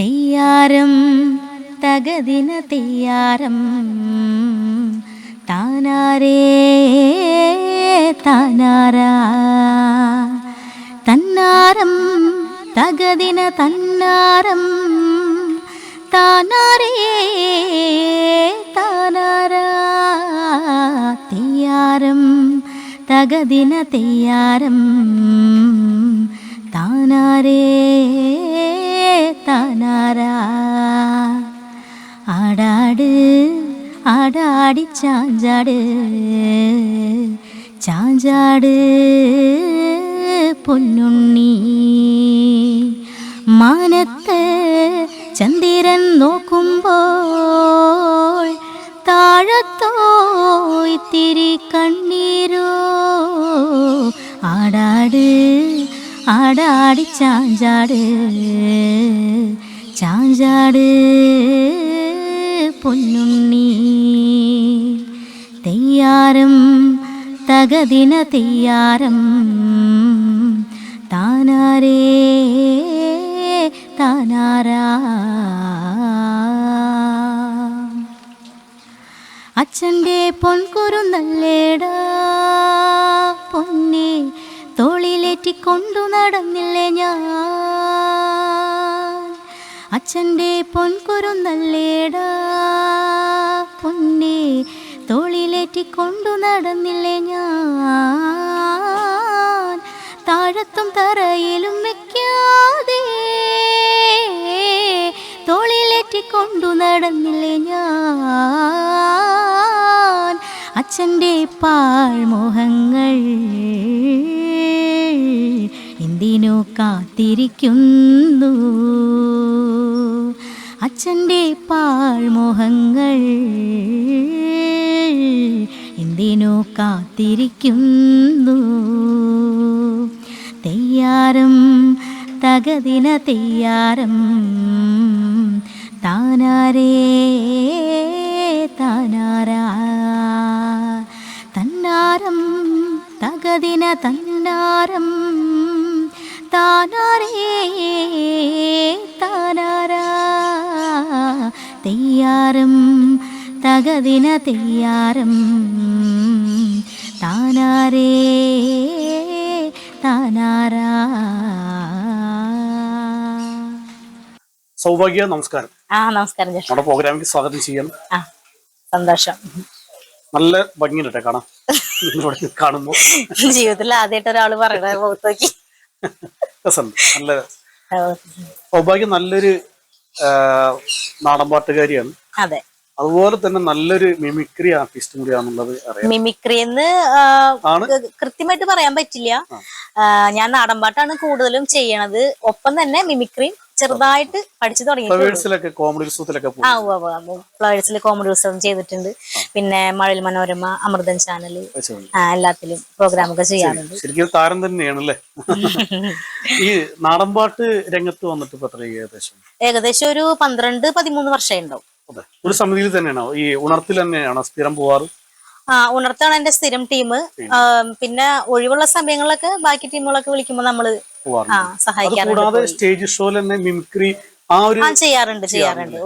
തെയ്യാരം തകതിന തെയ്യാരം. താനാരേ താനാരാ. തന്നാരം തകതിന തന്നാരം. താനാരേ താനാരാ. തെയ്യാരം തകതിന തെയ്യാരം. താനാരേ നോക്കുമ്പോൾ താഴത്തോ തിരി കണ്ണീരോ. ആടാട് ആടാടി ചാഞ്ചാട് ചാഞ്ചാട് പൊന്നുണ്ണി. തെയ്യാരം തകദിന തെയ്യാരം താനാരേ താനാരാ. അച്ഛന്റെ പൊൻകുരുന്നല്ലേടാ. പൊന്നെ തോളിലേറ്റിക്കൊണ്ടു നടന്നില്ലേ ഞാൻ? അച്ഛന്റെ പൊൻകുരുന്നല്ലേടാ. പൊന്നെ തോളിലേറ്റിക്കൊണ്ടു നടന്നില്ലേ ഞാൻ? താഴത്തും തറയിലും വെക്കാതെ തോളിലേറ്റിക്കൊണ്ടു നടന്നില്ലേ ഞാൻ? അച്ഛന്റെ പാഴ്മുഖങ്ങൾ എന്തിനു കാത്തിരിക്കുന്നു? അച്ഛന്റെ പാഴ്മുഖങ്ങൾ എന്തിനു കാത്തിരിക്കുന്നു? തെയ്യാരം തകതിന തെയ്യാരം താനാരേ താനാരാ? തന്നാരം തകതിന തന്നാരം. താനാരേ താനാരാ. തെയ്യാരം തകതിന തെയ്യാരം താനാരേ താനാരാ. സൗഭാഗ്യ നമസ്കാരം. ആ നമസ്കാരം നമ്മുടെ പ്രോഗ്രാമിലേക്ക് സ്വാഗതം ചെയ്യാം. ആ സന്തോഷം. നല്ല ഭംഗിയുണ്ട് കാണാം കാണുമ്പോ. ജീവിതത്തിൽ ആദ്യമായിട്ട് ഒരാൾ പറയണ നല്ല സൗഭാഗ്യം നല്ലൊരു നാടൻ പാട്ടുകാരിയാണ്. അതെ. അതുപോലെ തന്നെ നല്ലൊരു മിമിക്രി ആർട്ടിസ്റ്റും കൂടിയാണുള്ളത് അറിയാം. മിമിക്രി എന്ന് കൃത്യമായിട്ട് പറയാൻ പറ്റില്ല. ഞാൻ നാടൻപാട്ടാണ് കൂടുതലും ചെയ്യണത്. ഒപ്പം തന്നെ മിമിക്രിയും ചെറുതായിട്ട് പഠിച്ചു ഫ്ലവേഴ്സിലൊക്കെ കോമഡി ആ ഫ്ലവേഴ്സിൽ കോമഡി ഉത്സവം ചെയ്തിട്ടുണ്ട്. പിന്നെ മഴയിൽ മനോരമ അമൃതൻ ചാനൽ എല്ലാത്തിലും പ്രോഗ്രാം ഒക്കെ ചെയ്യാറുണ്ട്. ശരിക്കും താരം തന്നെയാണ് അല്ലേ ഈ നാടൻപാട്ട് രംഗത്ത് വന്നിട്ട് ഏകദേശം? ഏകദേശം ഒരു പന്ത്രണ്ട് പതിമൂന്ന് വർഷം ഉണ്ടാവും. ഒരു സമിതിയിൽ തന്നെയാണോ? ഈ ഉണർത്തിൽ തന്നെയാണോ സ്ഥിരം പോവാറ്? ആ ഉണർത്താണ് എന്റെ സ്ഥിരം ടീം. പിന്നെ ഒഴിവുള്ള സമയങ്ങളിലൊക്കെ ബാക്കി ടീമുകളൊക്കെ വിളിക്കുമ്പോ നമ്മൾ പോവാറുണ്ട്. കൂടാതെ സ്റ്റേജ് ഷോയിൽ തന്നെ മിമിക്രി ആ ഒരു ചെയ്യാറുണ്ട് ചെയ്യാറുണ്ട്.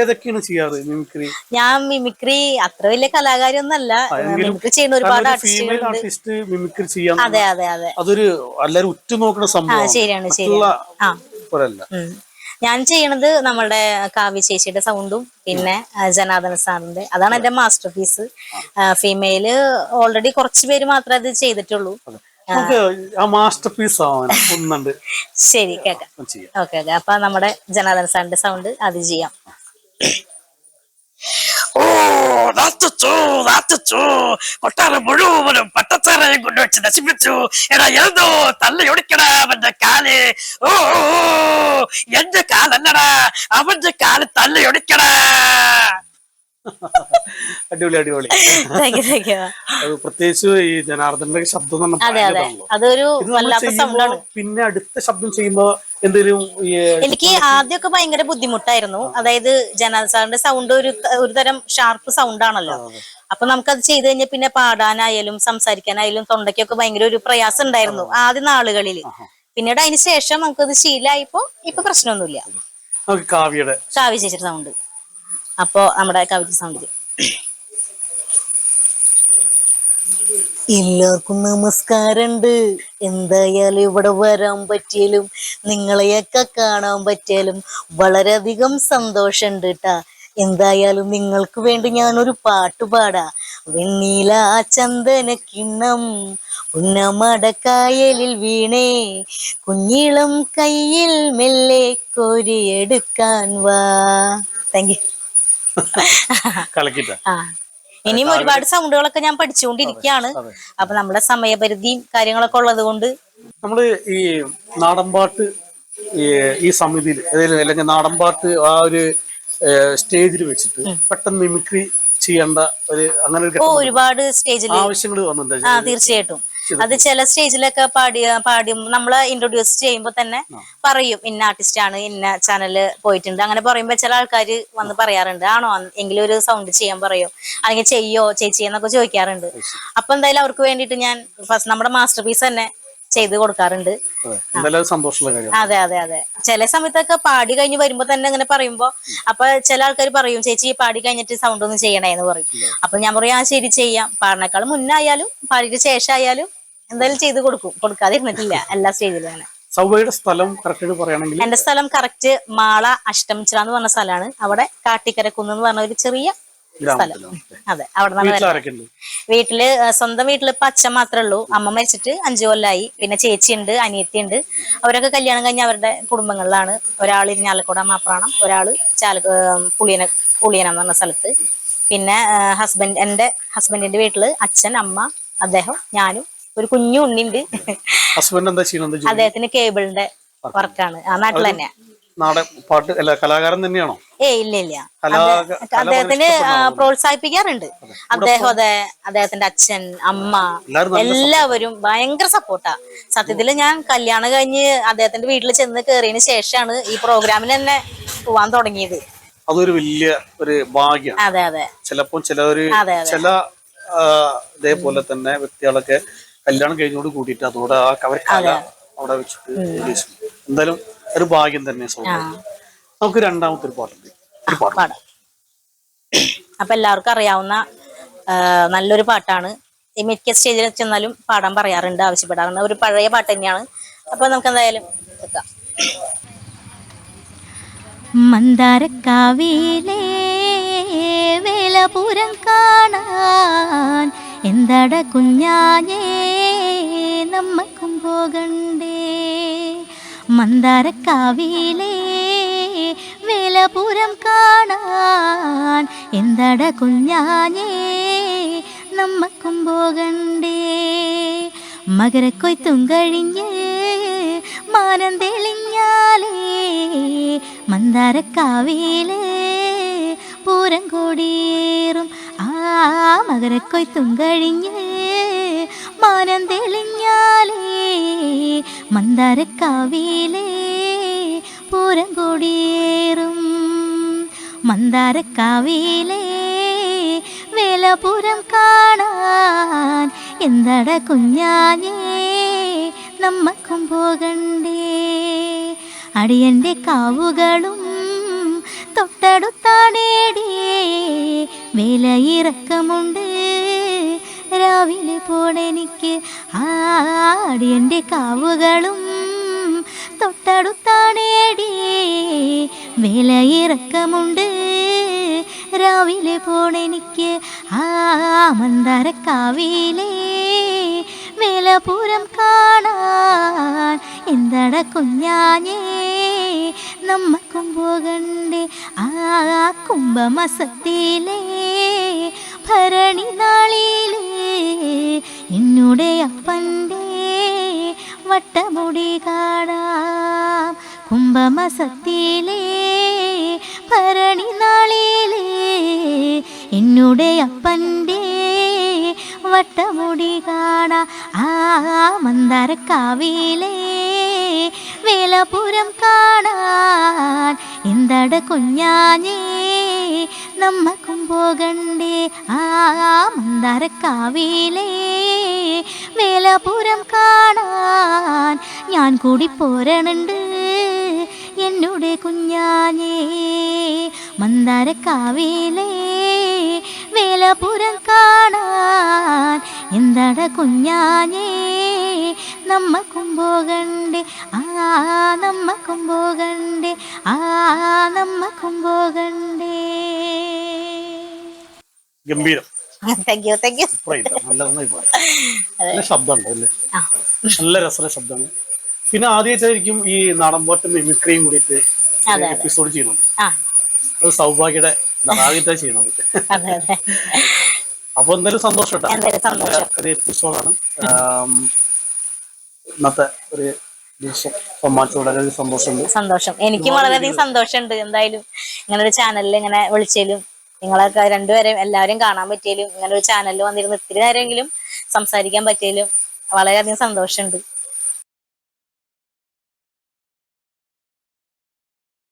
ഏതൊക്കെയാണ് ചെയ്യാറ് മിമിക്രി? ഞാൻ മിമിക്രി അത്ര വലിയ കലാകാരി ഒന്നല്ല മിമിക്രി ചെയ്യുന്ന ഒരുപാട് ആർട്ടിസ്റ്റ് മിമിക്രി ചെയ്യാൻ അതെ അതെ അതെ. അതൊരു എല്ലാരും ഉറ്റുനോക്കുന്ന സംഭവം ശരിയാണ് ശരിയാണ്. ഞാൻ ചെയ്യണത് നമ്മളുടെ കാവ്യ ചേച്ചിയുടെ സൗണ്ടും പിന്നെ ജനാർദ്ദന സാറിന്റെ. അതാണ് എന്റെ മാസ്റ്റർ പീസ് ഫീമെയിൽ ഓൾറെഡി കുറച്ച് പേര് മാത്രമേ അത് ചെയ്തിട്ടുള്ളൂ. ആ. മാസ്റ്റർ പീസ് ഒന്നുണ്ട്. ശരി കേക്കാം. Okay okay. അപ്പൊ നമ്മുടെ ജനാർദ്ദന സാറിന്റെ സൗണ്ട് അത് ചെയ്യാം. ഓ നശിച്ചു നശിച്ചു കൊട്ടാരം മുഴുവനും പട്ടച്ചാറയും കൊണ്ടുവച്ച് നശിപ്പിച്ചു. എടാ എന്തോ തള്ളിയൊടിക്കടാ അവന്റെ കാൽ. ഓ, എന്റെ കാലല്ലടാ. അവന്റെ കാൽ തള്ളിയൊടിക്കടാ അടിപൊളി അടിപൊളി. പ്രത്യേകിച്ച് ഈ ജനാർദ്ദന്റെ ശബ്ദം. അതൊരു പിന്നെ അടുത്ത ശബ്ദം ചെയ്യുമ്പോ എന്തെങ്കിലും എനിക്ക് ആദ്യമൊക്കെ ഭയങ്കര ബുദ്ധിമുട്ടായിരുന്നു. അതായത് ജനാർദ്ദ സാറിന്റെ സൗണ്ട് ഒരു ഒരു തരം ഷാർപ്പ് സൗണ്ട് ആണല്ലോ. അപ്പൊ നമുക്കത് ചെയ്ത് കഴിഞ്ഞാൽ പിന്നെ പാടാനായാലും സംസാരിക്കാനായാലും തൊണ്ടയ്ക്കൊക്കെ ഭയങ്കര ഒരു പ്രയാസം ഉണ്ടായിരുന്നു ആദ്യ നാളുകളിൽ. പിന്നീട് അതിന് ശേഷം നമുക്കത് ശീലായിപ്പോ ഇപ്പൊ പ്രശ്നമൊന്നുമില്ല. കാവ്യ ചേച്ചിയുടെ സൗണ്ട് അപ്പോ നമ്മുടെ കവിത സൗന്ദര്യം എല്ലാവർക്കും നമസ്കാരമുണ്ട്. എന്തായാലും ഇവിടെ വരാൻ പറ്റിയാലും നിങ്ങളെയൊക്കെ കാണാൻ പറ്റിയാലും വളരെയധികം സന്തോഷമുണ്ട് കേട്ടാ എന്തായാലും നിങ്ങൾക്ക് വേണ്ടി ഞാനൊരു പാട്ട് പാടാ. വെണ്ണീല ചന്ദന കിണ്ണം പുന്നമടക്കായലിൽ വീണേ. കുഞ്ഞിളം കയ്യിൽ മെല്ലെ കോരിയെടുക്കാൻ വാ. യു കളിക്കിട്ട ഇനിയും ഒരുപാട് സൗണ്ടുകളൊക്കെ ഞാൻ പഠിച്ചുകൊണ്ടിരിക്കുകയാണ്. അപ്പൊ നമ്മുടെ സമയപരിധിയും കാര്യങ്ങളൊക്കെ ഉള്ളത് കൊണ്ട്. നമ്മൾ ഈ നാടൻപാട്ട് ഈ സമിതിയിൽ അല്ലെങ്കിൽ നാടൻപാട്ട് ആ ഒരു സ്റ്റേജിൽ വെച്ചിട്ട് പെട്ടെന്ന് മിമിക്രി ചെയ്യേണ്ട ഒരു അങ്ങനെ ഒരുപാട് സ്റ്റേജിൽ ആവശ്യങ്ങൾ വന്നിട്ടുണ്ട്. ആ തീർച്ചയായിട്ടും. അത് ചില സ്റ്റേജിലൊക്കെ പാടിയ പാടി നമ്മളെ ഇൻട്രൊഡ്യൂസ് ചെയ്യുമ്പോൾ തന്നെ പറയും ഇന്ന ആർട്ടിസ്റ്റ് ആണ് ഇന്ന ചാനൽ പോയിട്ടുണ്ട്. അങ്ങനെ പറയുമ്പോൾ ചില ആൾക്കാർ വന്ന് പറയാറുണ്ട്. ആണോ? എങ്കിലും ഒരു സൗണ്ട് ചെയ്യാൻ പറയോ? അല്ലെങ്കിൽ ചെയ്യോ? ചേച്ചി? എന്നൊക്കെ ചോദിക്കാറുണ്ട്. അപ്പൊ എന്തായാലും അവർക്ക് വേണ്ടിയിട്ട് ഞാൻ ഫസ്റ്റ് നമ്മുടെ മാസ്റ്റർ പീസ് തന്നെ ചെയ്ത് കൊടുക്കാറുണ്ട്. അതെ. അതെ അതെ ചില സമയത്തൊക്കെ പാടി കഴിഞ്ഞ് വരുമ്പോ തന്നെ ഇങ്ങനെ പറയുമ്പോ അപ്പൊ ചില ആൾക്കാർ പറയും ചേച്ചി പാടി കഴിഞ്ഞിട്ട് സൗണ്ട് ഒന്ന് ചെയ്യണേന്ന് പറയും. അപ്പൊ ഞാൻ പറയും ആ ശരി ചെയ്യാം. പാടിനേക്കാളും മുന്നായാലും പാടിയിട്ട് ശേഷമായാലും എന്തായാലും ചെയ്ത് കൊടുക്കും. കൊടുക്കാതെ കൊടുക്കാതിരുന്നിട്ടില്ല എല്ലാ സ്റ്റേജിലും അങ്ങനെ. സ്ഥലം കറക്റ്റ് പറയുകയാണെങ്കിൽ എന്റെ സ്ഥലം കറക്റ്റ് മാള അഷ്ടമിച്ചിറ എന്ന് പറഞ്ഞ സ്ഥലമാണ്. അവിടെ കാട്ടിക്കരക്കുന്ന് എന്ന് പറഞ്ഞ ഒരു ചെറിയ സ്ഥലം. അതെ അവിടെ നിന്നാണ് വീട്ടിൽ സ്വന്തം വീട്ടിൽ ഇപ്പൊ അച്ഛൻ മാത്രമേ ഉള്ളൂ അമ്മ മരിച്ചിട്ട് അഞ്ചു കൊല്ലായി. പിന്നെ ചേച്ചി ഉണ്ട് അനിയത്തി ഉണ്ട് അവരൊക്കെ കല്യാണം കഴിഞ്ഞ അവരുടെ കുടുംബങ്ങളിലാണ്. ഒരാൾ ഇരിഞ്ഞാലക്കുട മാപ്രാണം ഒരാൾ ചാല പുളിയന പുളിയനം എന്ന് പറഞ്ഞ സ്ഥലത്ത്. പിന്നെ ഹസ്ബൻഡ് എന്റെ ഹസ്ബൻഡിന്റെ വീട്ടിൽ അച്ഛൻ അമ്മ അദ്ദേഹം ഞാനും ഒരു കുഞ്ഞു ഉണ്ണിണ്ട് ഹസ്ബൻഡ് എന്താ ചെയ്യുന്നത്? അദ്ദേഹത്തിന് കേബിളിന്റെ വർക്കാണ് ആ നാട്ടിൽ തന്നെ നാടൻ പാട്ട് അല്ല കലാകാരൻ തന്നെയാണോ? ഏ ഇല്ല ഇല്ല. അദ്ദേഹത്തിന്. പ്രോത്സാഹിപ്പിക്കാറുണ്ട്. അദ്ദേഹം അതെ അദ്ദേഹത്തിന്റെ അച്ഛൻ അമ്മ എല്ലാവരും ഭയങ്കര സപ്പോർട്ടാ സത്യത്തിൽ ഞാൻ കല്യാണം കഴിഞ്ഞ് അദ്ദേഹത്തിന്റെ വീട്ടിൽ ചെന്ന് കയറിയതിന് ശേഷമാണ് ഈ പ്രോഗ്രാമിന് തന്നെ പോവാൻ തുടങ്ങിയത്. അതൊരു വലിയ ഒരു ഭാഗ്യം. അതെ അതെ. ചിലപ്പോൾ ചിലവര്. ചില ഇതേപോലെ തന്നെ വ്യക്തികളൊക്കെ കല്യാണം കഴിഞ്ഞോട് കൂടിയിട്ട് അതോടെ ആ കവർ അവിടെ വെച്ചിട്ട് എന്തായാലും ഒരു ഭാഗ്യം തന്നെ നമുക്ക് രണ്ടാമത്തെ ഒരു പാട്ടുണ്ട് ഒരു പാട്ട്. പാടാം. അപ്പൊ എല്ലാവർക്കും അറിയാവുന്ന നല്ലൊരു പാട്ടാണ്. ഈ മിക്ക സ്റ്റേജിൽ ചെന്നാലും പാടാൻ പറയാറുണ്ട് ആവശ്യപ്പെടാറുണ്ട്. ഒരു പഴയ പാട്ട് തന്നെയാണ്. അപ്പൊ നമുക്ക് എന്തായാലും വെക്കാം മന്ദാരക്കാവിലെ വേലപുരം കാണാൻ എന്താട കുഞ്ഞാഞ്ഞേ നമ്മക്കും പോകണ്ടേ? മന്ദാരക്കാവിലെ വേലപുരം കാണാൻ എന്താട കുഞ്ഞാഞ്ഞേ? നമ്മക്കും പോകണ്ടേ. മകരക്കൊയ്ത്തും കഴിഞ്ഞ് മാനം തെളിഞ്ഞാലേ മന്ദാരക്കാവിലെ പൂരം കൊടിയേറും ആ മകരക്കൊയ്ത്തും കഴിഞ്ഞ് മാനം തെളിഞ്ഞാലേ മന്ദാരക്കാവിലെ പൂരം കൊടിയേറും മന്ദാരക്കാവിലെ വേലപുരം കാണാൻ എന്താട കുഞ്ഞാഞ്ഞേ നമ്മക്കും പോകണ്ടേ. അടിയന്റെ കാവുകളും തൊട്ടടുത്താണേടേ. വേലയിറക്കമുണ്ട് രാവിലെ പോണ. അടിയന്റെ കാവുകളും തൊട്ടടുത്താണേടേ വേലയിറക്കമുണ്ട്. രാവിലെ പോണെനിക്ക് ആ മന്ദാരക്കാവിലെ വേലപൂരം കാണാൻ എന്താണ് കുഞ്ഞാഞ്ഞേ? നമ്മക്കും പോകണ്ടേ ആ കുംഭമസത്തിലെ ഭരണി നാളിലെ. എന്നുടെ അപ്പന്റെ വട്ടമുടി കാണാം കുംഭമസത്തിലേ ഭരണി നാളിലേ എന്നുടെ അപ്പന്റെ വട്ടമുടി കാണാം ആ മന്ദാരക്കാവിലേ വേലപുരം കാണാൻ എന്തട കുഞ്ഞാഞ്ഞേ നമ്മക്കും പോകണ്ടേ ആ മന്ദാരക്കാവിലേ വേലപുരം കാണാൻ ഞാൻ കൂടി പോരണുണ്ട്. എന്നുടെ കുഞ്ഞാഞ്ഞേ മന്ദാരക്കാവിലേ വേലപുരം കാണാൻ എന്താട കുഞ്ഞാഞ്ഞേ നമ്മക്കും പോകണ്ടേ ആ നമ്മക്കും പോകണ്ടേ ആ നമ്മക്കും പോകണ്ടേ ഗംഭീരം. താങ്ക് യു താങ്ക് യു സൂപ്പറായില്ല നല്ല നല്ല ശബ്ദമുണ്ട് അല്ലേ? നല്ല രസമുള്ള ശബ്ദമാണ്. പിന്നെ ആദ്യമായിട്ടായിരിക്കും ഈ നാടൻപാട്ട് മിമിക്രിയും കൂടിയിട്ട്. എപ്പിസോഡ് ചെയ്യുന്നത്. അത് സൗഭാഗ്യയുടെ ആദ്യമായിട്ടാണ് ചെയ്യുന്നത്. അപ്പൊ എന്തായാലും സന്തോഷം കേട്ടോ. എന്തായാലും സന്തോഷം. ഒരു എപ്പിസോഡാണ് ഇന്നത്തെ ഒരു ദിവസം. സമ്മാനിച്ചു വളരെ സന്തോഷമുണ്ട്. സന്തോഷം. എനിക്കും വളരെയധികം സന്തോഷമുണ്ട്. എന്തായാലും ഇങ്ങനെ ഒരു ചാനലിൽ ഇങ്ങനെ വിളിച്ചാലും നിങ്ങളൊക്കെ രണ്ടുപേരെയും എല്ലാവരെയും കാണാൻ പറ്റിയാലും ഇങ്ങനെ ഒരു ചാനലിൽ വന്നിരുന്ന് ഇത്തിരി നേരമെങ്കിലും സംസാരിക്കാൻ പറ്റിയാലും വളരെയധികം സന്തോഷമുണ്ട്.